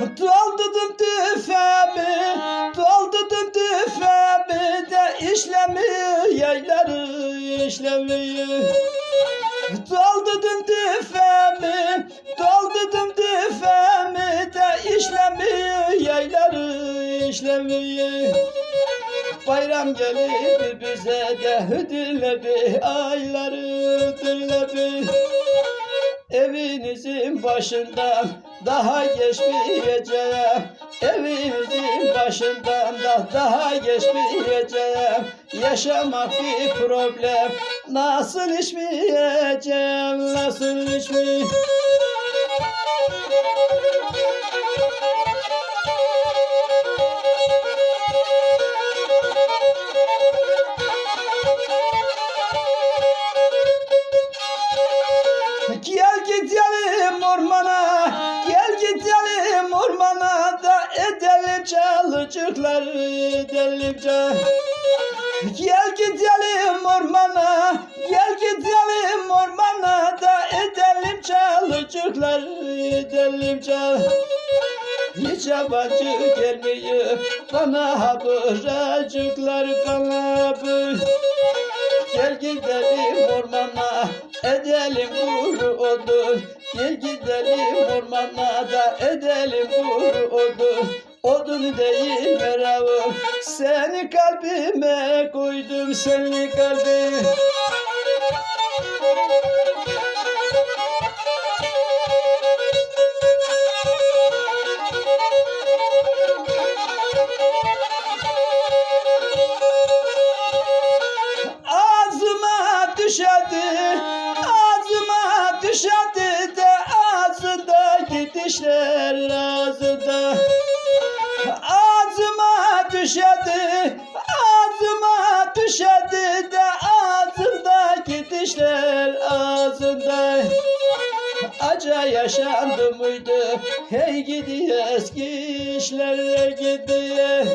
Doldurdum tüfemi, doldurdum tüfemi de işlemi yayları işlemeyi Doldurdum tüfemi, doldurdum tüfemi de işlemeyi, yayları işlemeyi. Bayram gelir bize de hüdürleri, ayları hüdürleri. Evinizin başından daha geçmeyeceğim. Evinizin başından da daha geçmeyeceğim. Yaşamak bir problem. Nasıl içmeyeceğim Nasıl içmeyeceğim çal. Gel gidelim ormana, gel gidelim ormana da edelim çalıcıkları edelim çal. Hiç yabancı gelmiyor bana bıracıklar bana bır. Gel gidelim ormana edelim kuru odun Gel gidelim ormana da edelim kuru odun Odun değil meravım Seni kalbime koydum seni kalbime Düşerdi, ağzıma düşerdi de ağzındaki dişler ağzında. Aca yaşandı mıydı? Hey gidi eski işler gidiyor.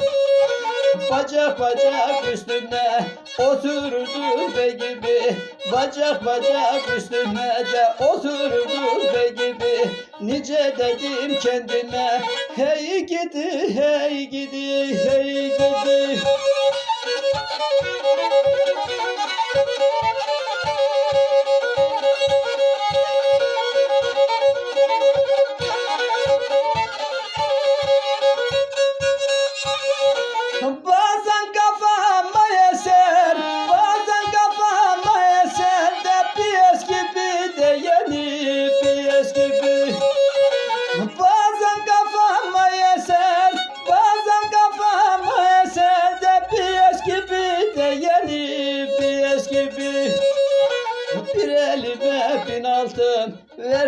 Bacak bacak üstüne otururdu be gibi Bacak bacak üstüne de otururdu be gibi Nice dedim kendime Hey gidi hey gidi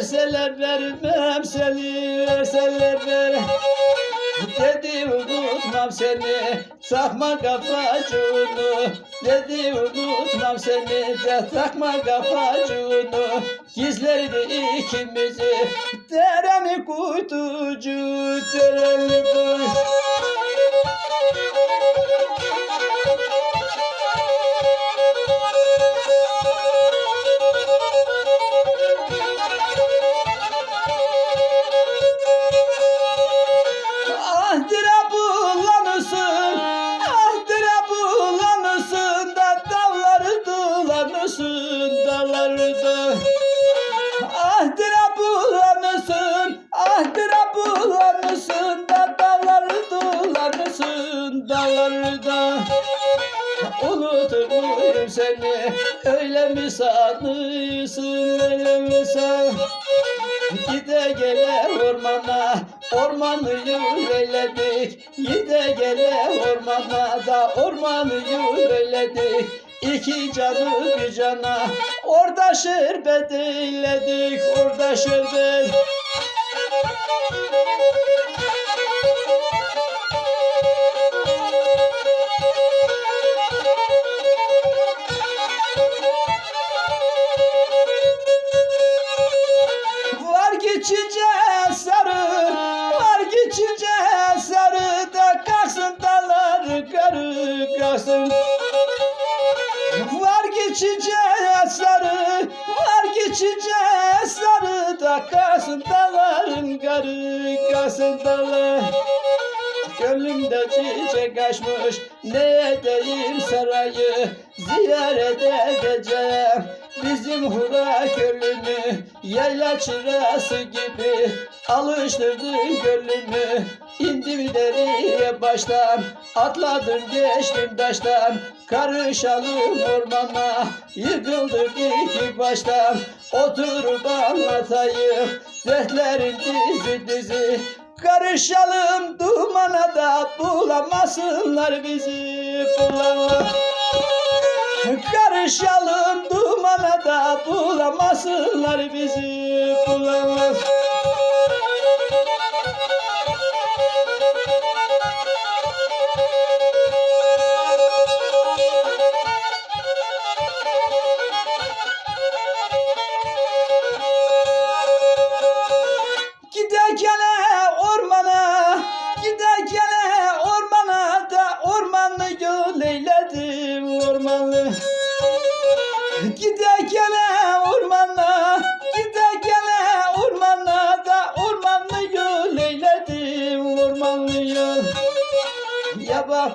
verseler vermem seni verseler ver. Dedi unutmam seni takma kafacığını Dedi unutmam seni de takma kafacığını Gizlerdi ikimizi Dereni kuytucu Dereni dolanırsın, dalları da. Unutur seni, öyle mi sanırsın, öyle mi sanırsın? Gide gele ormana, ormanı yürüledik. Gide gele ormana da ormanı yürüledik. İki canı bir cana, orada şerbet eyledik, orada şerbet. Kalsın dallar. Gönlümde çiçek açmış. Ne edeyim sarayı Ziyaret edeceğim. Bizim hura gölünü Yayla çırası gibi Alıştırdın gönlümü İndim deriye baştan. Atladım geçtim taştan Karışalım ormana. Yıkıldık iki baştan Oturup anlatayım. Dertlerin dizi dizi Karışalım dumana da Bulamasınlar bizi. Bulamaz Karışalım dumana da Bulamasınlar bizi. Bulamaz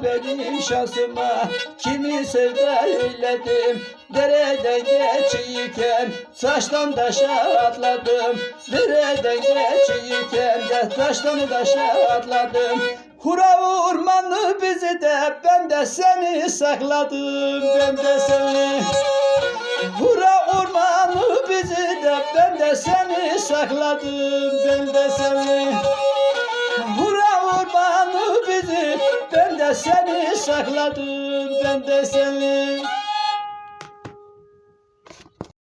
benim şansıma kimi sevda eyledim? Dereden geçiyken taştan taşa atladım. Dereden geçiyken de taştan taşa atladım. Hura ormanı bizi de ben de seni sakladım Ben de seni. Hura ormanı bizi de ben de seni sakladım Ben de seni seni sakladım Ben de seni